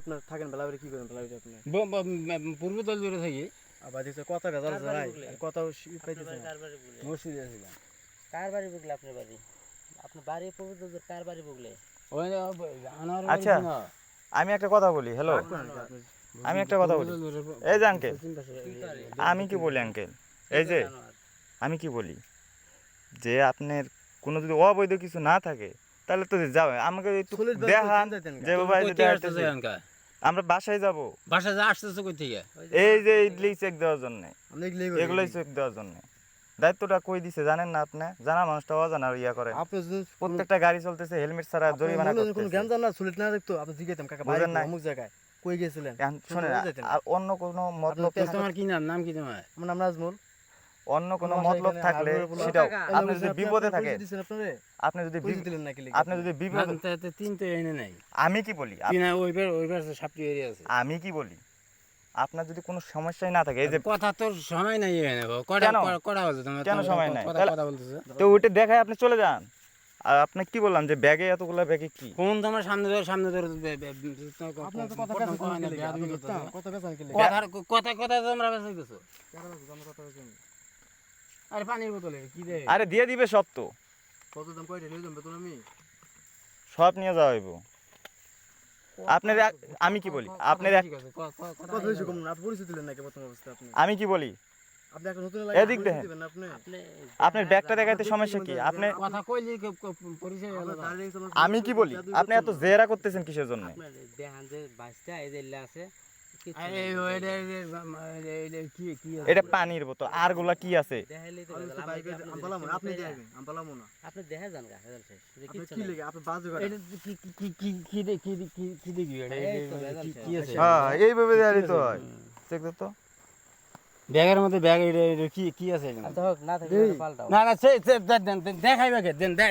আপনার থাকেন বেলাবাড়ি কি করেন বেলাবাড়ি আপনি? পূর্ব দল জুড়ে থাকি। আবার দেখছে বাড়ি ভাই বুকলে? কথা পাইতেছে আপনার না। কার বাড়ি বুগলে। মসজিদে বাড়ি আপনার বাড়ি? আপনার বাড়ি পবিত্র কার বাড়ি বুগলে? আচ্ছা। আমি একটা কথা বলি হ্যালো? আমি একটা কথা বলি। পূর্ব দল এই যে আঙ্কেল? আমি কি বলি আঙ্কেল? এই যে আমি কি বলি? যে আপনার কোনো যদি অবৈধ কিছু না থাকে তাহলে তো যাবে। আমাকে একটু দেখান? যে বাবা আমরা বাসায় যাব। বাসা যা আসতেছো কই থেকে? এই যে ইডলি চেক দেওয়ার জন্য। এগুলোই। চেক দেওয়ার জন্য। দায়িত্বটা কই দিছে জানেন না আপনি? জানা মানুষটা অজানা ইয়া করে। আপনি প্রত্যেকটা গাড়ি চলতেছে হেলমেট ছাড়া জরিমানা মনে হয় কোনো জ্ঞান করতেছে। জান না সুলেট না দেখতো? আপনি জিজ্ঞাসাম কাকা নাই? অমুক জায়গায়। কই গেছিলেন? শোনেন। আর অন্য কোনো মতলব তোমার কি নাম? নাম কি তোমার? আমার নাম নাজমুল। অন্য কোনো মতলব থাকলে সেটাও আপনি যদি বিপদে থাকে আপনি? যদি? আপনি যদি বিপদ তিন তো এনে নাই। আমি কি বলি? আপ- তিন ওই পার ওই পার সাপটি এরিয়া আছে। আমি কি বলি? আপনার যদি কোনো সমস্যাই না থাকে এই যে কথা তোর সময় নাই গো। কটা কেন? সময় নাই? কথা বলতেছো। তো ওইটা দেখায় আপনি চলে যান। আর আপনি কি বললাম যে ব্যাগে এতগুলো ব্যাগে কি? কোন তোমার সামনে ধরে সামনে ধরে কথা। কথা তোমরা বেঁচাইতেছো কারা বেচান, আমরা কথা বেচান। আরে পানির বোতলে কি দে আরে দিয়ে দিবে সব তো। কত দাম কয়টা নিয়ে আমি? সব নিয়ে যাওয়া হইব। আপনার আমি কি বলি? আপনার কথা কত বেশি কম না পরিচয় দিলেন নাকি বর্তমান অবস্থা আপনি? আমি কি বলি? আপনি একটা নতুন এদিক দেখেন। আপনি? আপনি আপনার ব্যাগটা দেখাইতে সমস্যা কি? আপনি কথা কইলি পরিচয় হলো আমি কি বলি? আপনি এত জেরা করতেছেন কিসের জন্য? আপনার দেহান যে বাসটা এই যে আছে এটা পানির বোতল আরগুলা কি আছে আপনি দেখা যান? হ্যাঁ এইভাবে দেয়ারই তো হয় তো ব্যাগের মধ্যে ব্যাগ কি কি আছে? আচ্ছা না থাকে না দেখাইবে দেন দেখ